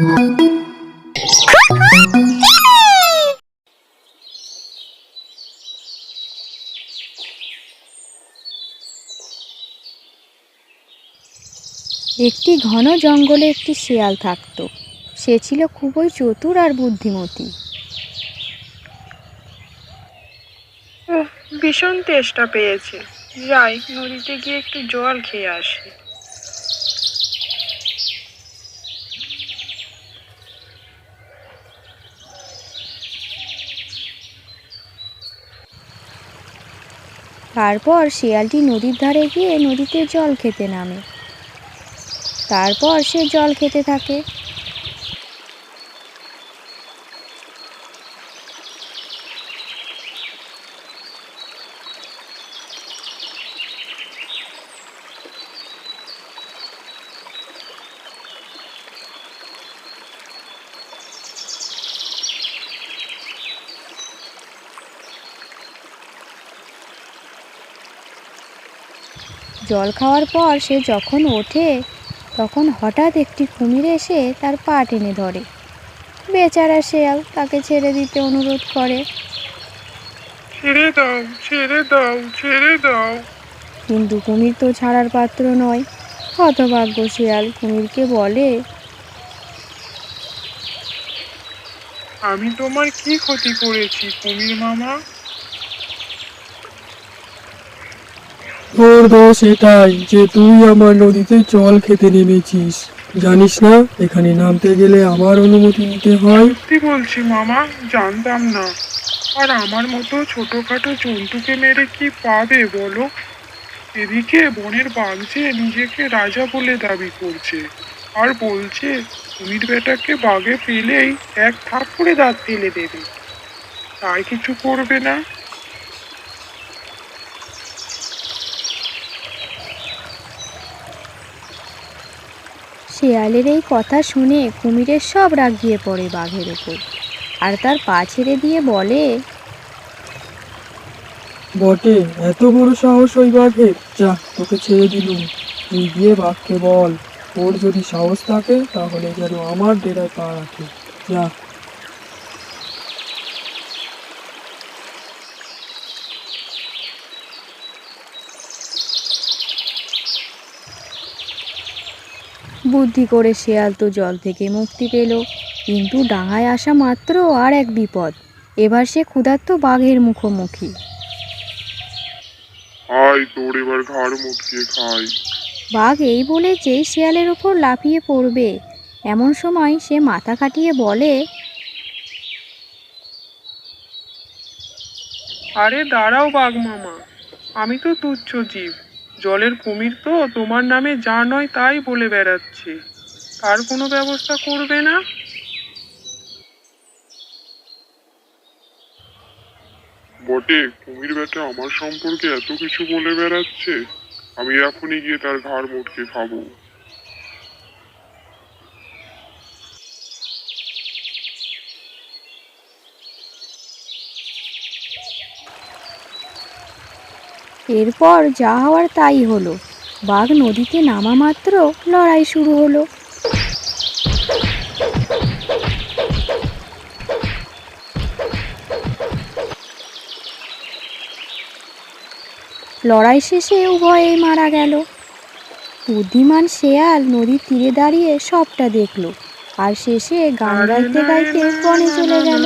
একটি ঘন জঙ্গলে একটি শেয়াল থাকতো। সে ছিল খুবই চতুর আর বুদ্ধিমতী। ভীষণ তেষ্টা পেয়েছে। যাই, নদীতে গিয়ে একটু জল খেয়ে আসি। তারপর শিয়ালটি নদীর ধারে গিয়ে নদীতে জল খেতে নামে। তারপর সে জল খেতে থাকে। জল খাওয়ার পর সে যখন ওঠে তখন হঠাৎ একটি কুমির এসে তার পা টেনে ধরে। বেচারা শেয়াল তাকে ছেড়ে দিতে অনুরোধ করে। ছেড়ে দাও ছেড়ে দাও ছেড়ে দাও। কিন্তু কুমির তো ছাড়ার পাত্র নয়। হতভাগ্য শেয়াল কুমিরকে বলে আমি তোমার কি ক্ষতি করেছি কুমির মামা? তোর দোষ এটাই যে তুই আমার নদীতে জল খেতে নেমেছিস। জানিস না, এখানে নামতে গেলে আমার অনুমতি নিতে হয়? সত্যি বলছি মামা, জানতাম না। আর আমার মতো ছোটখাটো জন্তুকে মেরে কি পাবে বলো? এদিকে বনের বাঘছে নিজেকে রাজা বলে দাবি করছে। আর বলছে কুমির বেটাকে বাঘে পেলেই এক থাপ করে দাঁত ফেলে দেবে। তাই কিছু করবে না। শেয়ালের এই কথা শুনে কুমিরের সব রাগ গিয়ে পড়ে বাঘের ওপর আর তার পা ছেড়ে দিয়ে বলে, বটে, এত বড় সাহস ওই বাঘের। যা, তোকে ছেড়ে দিলুম। তুই গিয়ে বাঘকে বল, ওর যদি সাহস থাকে, তাহলে যেন আমার ডেরায় পা রাখে। যা বুদ্ধি করে শেয়াল তো জল থেকে মুক্তি পেল। কিন্তু ডাঙায় আসা মাত্র আর এক বিপদ। এবার সে ক্ষুধার্ত বাঘের মুখোমুখি। আয় তোর এবার ঘাড় মুটকে খাই। বাঘ এই বলে যেই শেয়ালের ওপর লাফিয়ে পড়বে। এমন সময় সে মাথা কাটিয়ে বলে আরে দাঁড়াও বাঘ মামা আমি তো তুচ্ছ জীব। জলের কুমির তো, তোমার নামে যা নয় তাই বলে বেড়াচ্ছে। তার কোনো ব্যবস্থা করবে না? বটে, কুমির বেটা আমার সম্পর্কে এত কিছু বলে বেড়াচ্ছে। আমি এখনই গিয়ে তার ঘাড় মুটকে খাব। এরপর যা হওয়ার তাই হলো। বাঘ নদীতে নামা মাত্র লড়াই শুরু হলো। লড়াই শেষে উভয়েই মারা গেল। বুদ্ধিমান শেয়াল নদীর তীরে দাঁড়িয়ে সবটা দেখল। আর শেষে গান গাইতে গাইতে বনে চলে গেল।